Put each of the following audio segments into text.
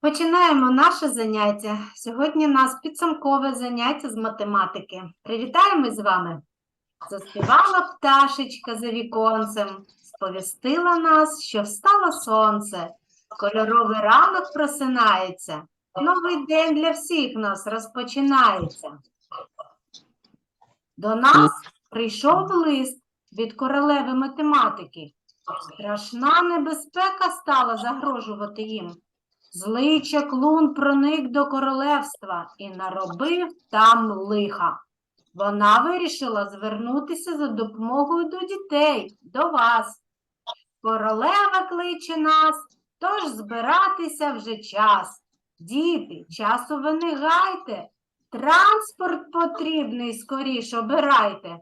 Починаємо наше заняття. Сьогодні у нас підсумкове заняття з математики. Привітаємось з вами. Заспівала пташечка за віконцем, сповістила нас, що встало сонце. Кольоровий ранок просинається. Новий день для всіх нас розпочинається. До нас прийшов лист від королеви математики. Страшна небезпека стала загрожувати їм. Злий чаклун проник до королевства і наробив там лиха. Вона вирішила звернутися за допомогою до дітей, до вас. Королева кличе нас, тож збиратися вже час. Діти, часу ви не гайте, транспорт потрібний скоріш обирайте.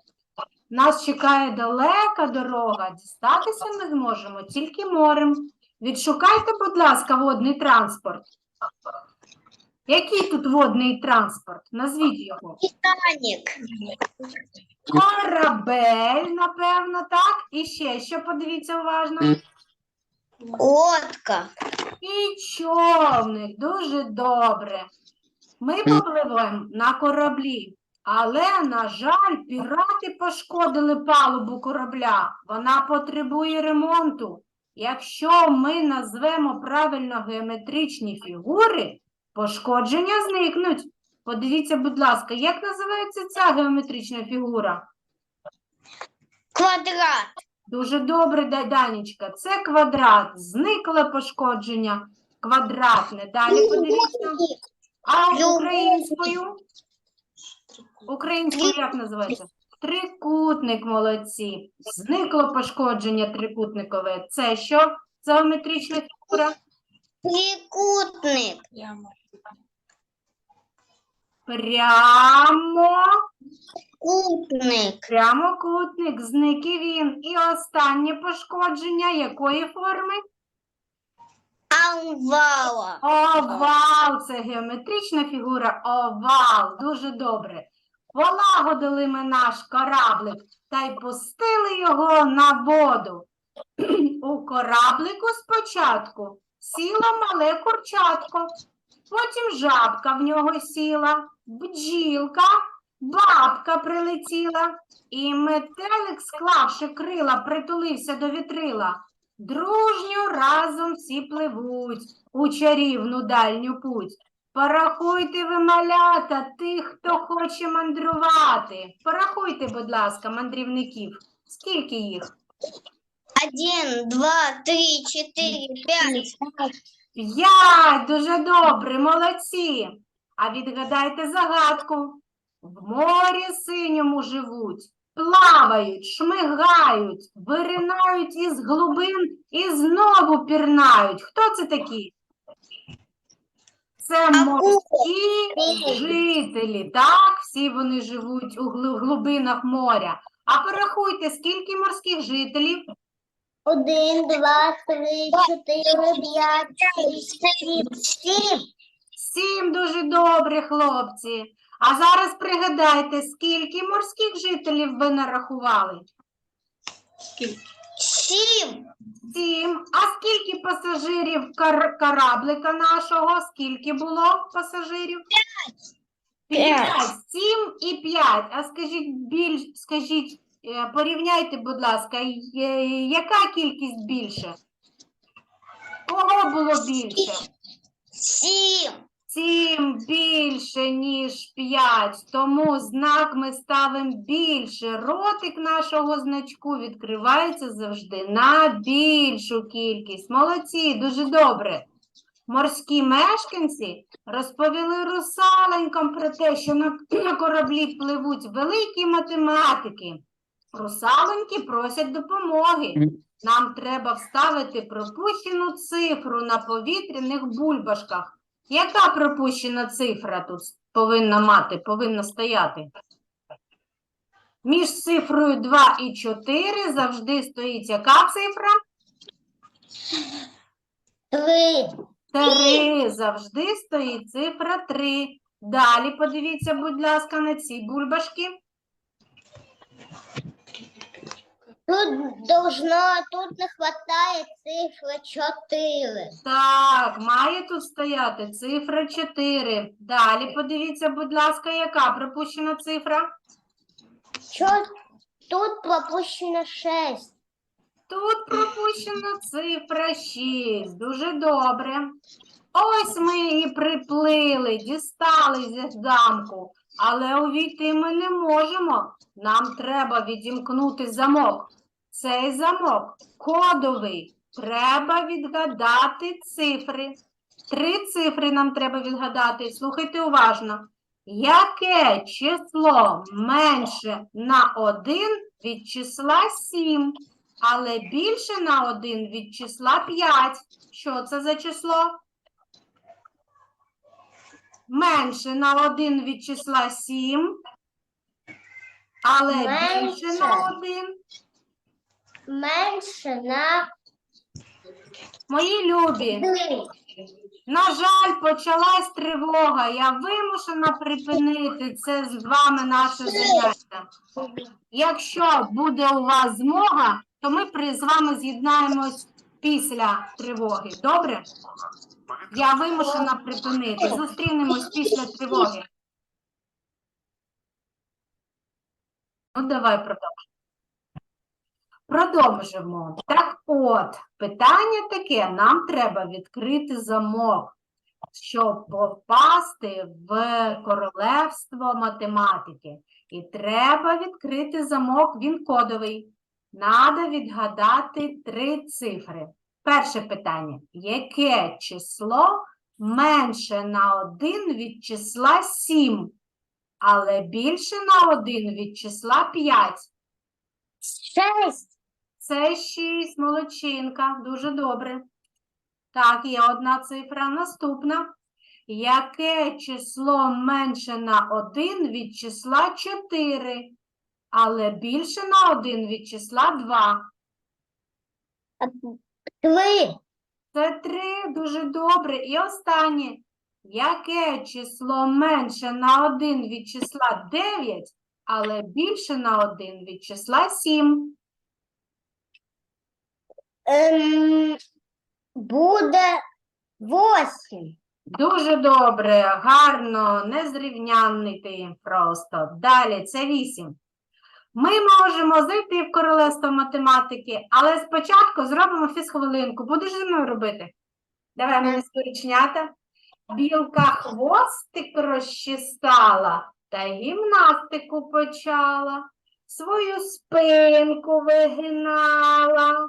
Нас чекає далека дорога, дістатися ми зможемо тільки морем. Відшукайте, будь ласка, водний транспорт. Який тут водний транспорт? Назвіть його. Титаник. Корабель, напевно, так. І ще що подивіться уважно. Лодка. І човник. Дуже добре. Ми попливемо на кораблі. Але, на жаль, пірати пошкодили палубу корабля. Вона потребує ремонту. Якщо ми назвемо правильно геометричні фігури, пошкодження зникнуть. Подивіться, будь ласка, як називається ця геометрична фігура? Квадрат. Дуже добре, Да- Данічка. Це квадрат. Зникло пошкодження. Квадратне. Далі подивіться. А українською? Українською як називається? Трикутник, молодці. Зникло пошкодження трикутникове. Це що? Це геометрична фігура? Трикутник. Прямо, Кутник. прямокутник. Зник і він. І останнє пошкодження якої форми? Амвала. Овал, це геометрична фігура, овал. Дуже добре. Полагодили ми наш кораблик та й пустили його на воду. У кораблику спочатку сіло мале курчатко, потім жабка в нього сіла, бджілка, бабка прилетіла, і метелик, склавши крила, притулився до вітрила. Дружньо разом всі пливуть у чарівну дальню путь. Порахуйте ви малята тих, хто хоче мандрувати. Порахуйте, будь ласка, мандрівників. Скільки їх? Один, два, три, четыре, пять. П'ять, дуже добре, молодці. А відгадайте загадку. В морі синьому живуть, плавають, шмигають, виринають із глибин і знову пірнають. Хто це такі? Це морські жителі, так? Всі вони живуть у гли- глибинах моря. А порахуйте, скільки морських жителів? Один, два, три, чотири, п'ять, шість, сім. Сім. Сім дуже добре, хлопці. А зараз пригадайте, скільки морських жителів ви нарахували? Сім. Сім. А скільки пасажирів кар- кораблика нашого? Скільки було пасажирів? П'ять. П'ять. Сім і п'ять. А скажіть більш, скажіть, е, порівняйте, будь ласка, е, яка кількість більше? Кого було більше? Сім. Сім більше, ніж п'ять, тому знак ми ставимо більше. Ротик нашого значку відкривається завжди на більшу кількість. Молодці, дуже добре. Морські мешканці розповіли русаленькам про те, що на, на кораблі пливуть великі математики. Русаленьки просять допомоги. Нам треба вставити пропущену цифру на повітряних бульбашках. Яка пропущена цифра тут повинна мати, повинна стояти? Між цифрою 2 і 4 завжди стоїть яка цифра? Три. 3. Завжди стоїть цифра 3. Далі подивіться, будь ласка, на ці бульбашки. Тут должна, тут не хватає цифри 4. Так, має тут стояти цифра 4. Далі подивіться, будь ласка, яка пропущена цифра? Що тут пропущено 6. Тут пропущена цифра 6. Дуже добре. Ось ми і приплили, дістали зі замку. Але увійти ми не можемо. Нам треба відімкнути замок. Цей замок кодовий. Треба відгадати цифри. Три цифри нам треба відгадати. Слухайте уважно. Яке число менше на 1 від числа 7? але більше на 1 від числа 5. Що це за число? Менше на 1 від числа 7, але більше на Менше. 1. Менше на Мої любі, 3. на жаль, почалась тривога. Я вимушена припинити це з вами наше заняття. Якщо буде у вас змога, то ми при- з вами з'єднаємось після тривоги. Добре? Я вимушена припинити. Зустрінемось після тривоги. Ну, давай продовжимо. Продовжимо. Так от, питання таке: нам треба відкрити замок, щоб попасти в королевство математики. І треба відкрити замок, він кодовий. Надо відгадати три цифри. Перше питання. Яке число менше на 1 від числа 7, але більше на 1 від числа 5? 6. Це 6, молодчинка, дуже добре. Так, є одна цифра. Наступна. Яке число менше на 1 від числа 4, але більше на 1 від числа 2? 3. Це 3, дуже добре. І останнє. Яке число менше на 1 від числа 9, але більше на 1 від числа 7? Ем, буде 8. Дуже добре, гарно, незрівнянний ти просто. Далі, це 8. Ми можемо зайти в королевство математики, але спочатку зробимо фізхвилинку. Будеш зі мною робити? Давай мені сторічнята. Білка хвостик розчесала та гімнастику почала. Свою спинку вигинала.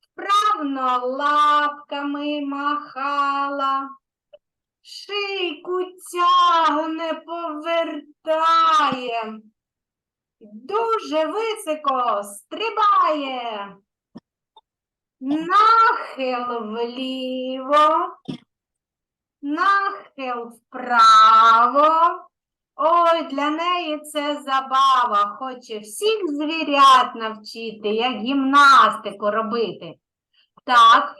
Вправно лапками махала. Шийку тягне, повертає. Дуже високо стрибає. Нахил вліво, нахил вправо. Ой, для неї це забава. Хоче всіх звірят навчити, як гімнастику робити. Так,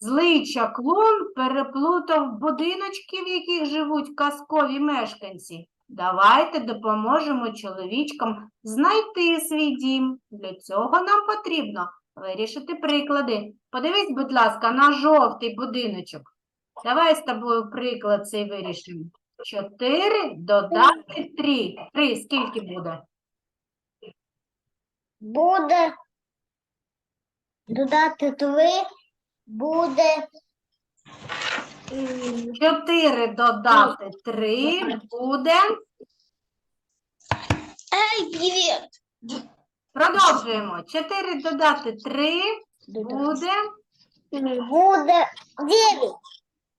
злий чаклун переплутав будиночки, в яких живуть казкові мешканці. Давайте допоможемо чоловічкам знайти свій дім. Для цього нам потрібно вирішити приклади. Подивись, будь ласка, на жовтий будиночок. Давай з тобою приклад цей вирішимо. 4 додати 3. 3 скільки буде? Буде додати 3. Буде м, 4 додати 3 буде. Ей, привіт! Продовжуємо. 4 додати 3 буде. Буде 9.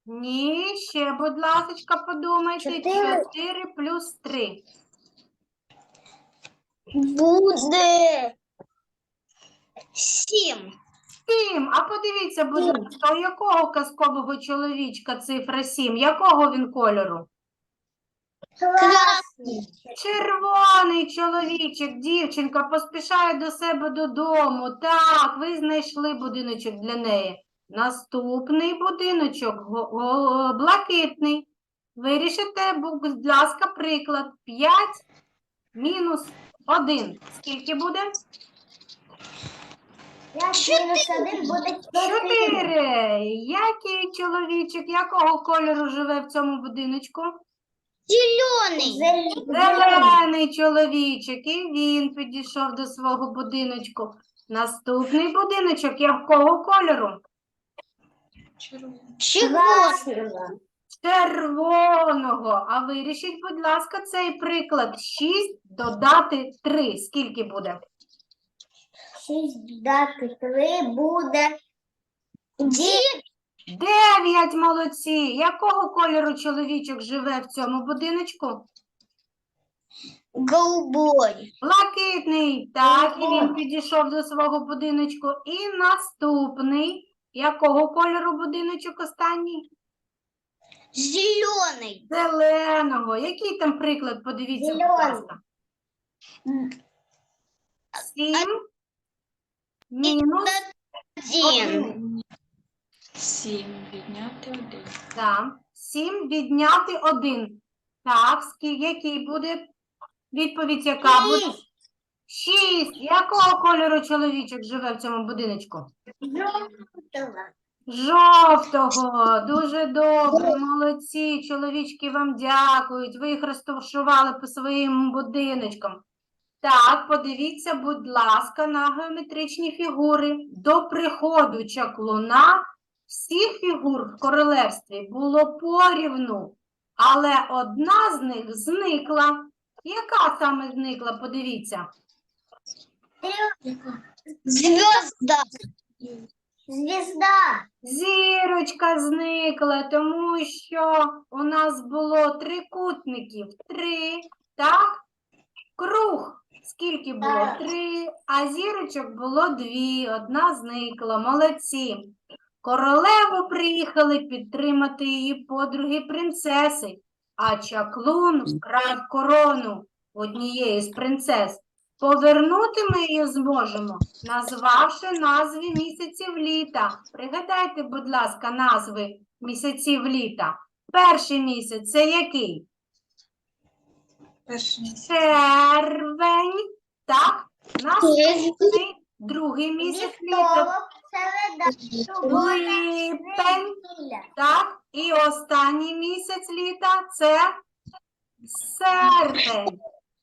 Ні, ще, будь ласка, подумайте. Чотири. 4 плюс 3. Буде 7. 7. А подивіться, будь ласка, у якого казкового чоловічка цифра 7? Якого він кольору? Красний. Червоний чоловічок, дівчинка поспішає до себе додому. Так, ви знайшли будиночок для неї. Наступний будиночок блакитний. Вирішите, будь ласка, приклад. 5 мінус 1. Скільки буде? П'ять мінус один буде чотири. Чотири. Який чоловічок, якого кольору живе в цьому будиночку? Зелений. Зелений чоловічок, і він підійшов до свого будиночку. Наступний будиночок якого кольору? Червоний. Червоного. А вирішіть, будь ласка, цей приклад. 6 додати 3. Скільки буде? Шість додати три буде дев'ять. 9, молодці. Якого кольору чоловічок живе в цьому будиночку? Голубой. Блакитний. Так, і він підійшов до свого будиночку. І наступний. Якого кольору будиночок останній? Зелений. Зеленого. Який там приклад? Подивіться, будь ласка. 7 мінус Один. Сім відняти один. Так. 7 відняти 1. Так, скільки, який буде відповідь, яка буде? Шість. Якого кольору чоловічок живе в цьому будиночку? Жовтого. Дуже добре, молодці, чоловічки вам дякують. Ви їх розташували по своїм будиночкам. Так, подивіться, будь ласка, на геометричні фігури. До приходу чаклуна всіх фігур в королевстві було порівну, але одна з них зникла. Яка саме зникла? Подивіться. Звезда. Звезда. Зірочка зникла, тому що у нас було трикутників. Три, так? Круг. Скільки було? Так. Три, а зірочок було дві, одна зникла. Молодці. Королеву приїхали підтримати її подруги принцеси, а чаклун вкрав корону однієї з принцес. Повернути ми її зможемо, назвавши назви місяців літа. Пригадайте, будь ласка, назви місяців літа. Перший місяць це який? Перший. Червень. Так? Наступний другий місяць літа. Липень. Так? І останній місяць літа це серпень.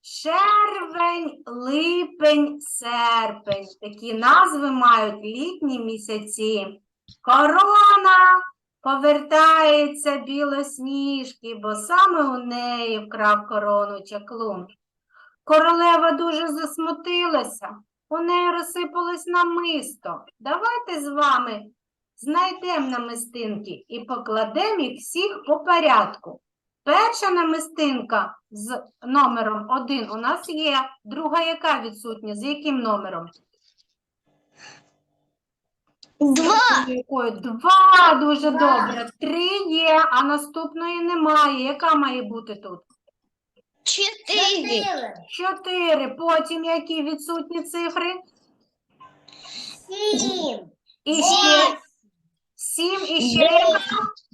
Червень, липень, серпень. Такі назви мають літні місяці. Корона повертається білосніжки, бо саме у неї вкрав корону чаклун. Королева дуже засмутилася. У неї розсипалось намисто. Давайте з вами знайдемо намистинки і покладемо їх всіх по порядку. Перша намистинка з номером 1 у нас є. Друга яка відсутня? З яким номером? Два. Якою? Два, дуже добре. Три є, а наступної немає. Яка має бути тут? Четыре. Чотири. Потім які відсутні цифри? Семь. І ще сім, і ще?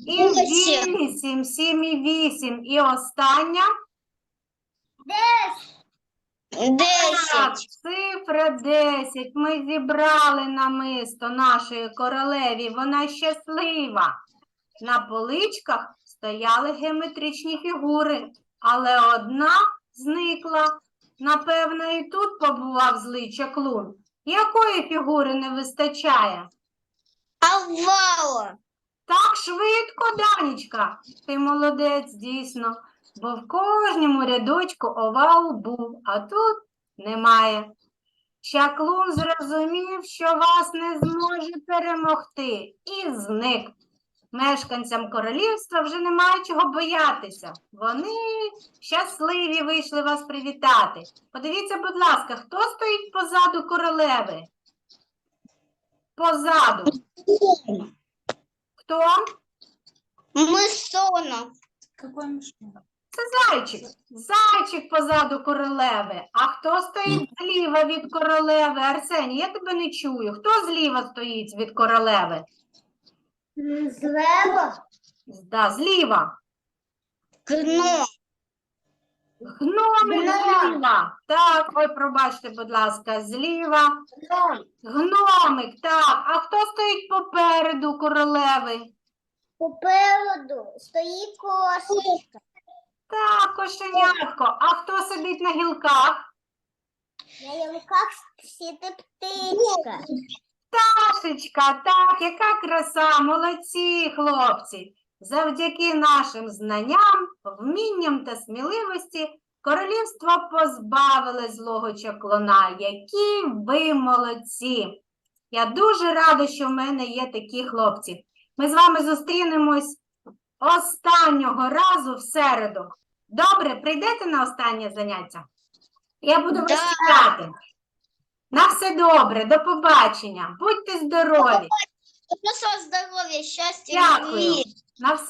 І Вісім. вісім. Сім і вісім. І остання? Так, Десять. цифра 10. Ми зібрали намисто нашої королеві. Вона щаслива. На поличках стояли геометричні фігури, але одна зникла. Напевно, і тут побував злий чаклун. Якої фігури не вистачає? Овала. Так швидко, Данічка. Ти молодець, дійсно. Бо в кожному рядочку овал був, а тут немає. Чаклун зрозумів, що вас не зможе перемогти, і зник. Мешканцям королівства вже немає чого боятися. Вони щасливі вийшли вас привітати. Подивіться, будь ласка, хто стоїть позаду королеви? Позаду. Хто? Мысонов. Це зайчик. Зайчик позаду королеви. А хто стоїть зліва від королеви? Арсеній, я тебе не чую. Хто зліва стоїть від королеви? Злева. Да, зліва. Гном. Гном. зліва. Так, ой, пробачте, будь ласка, зліва. Гномик, так. А хто стоїть попереду королеви? Попереду стоїть кошечка. Так, кошенятко. А хто сидить на гілках? На ялках сіти птичка. Пташечка, так, яка краса, молодці, хлопці. Завдяки нашим знанням, вмінням та сміливості королівство позбавило злого чаклуна. Які ви молодці! Я дуже рада, що в мене є такі хлопці. Ми з вами зустрінемось останнього разу в середу. Добре, прийдете на останнє заняття? Я буду вас чекати. На все добре, до побачення. Будьте здорові. Здоров'я, щастя, Дякую. любві. На все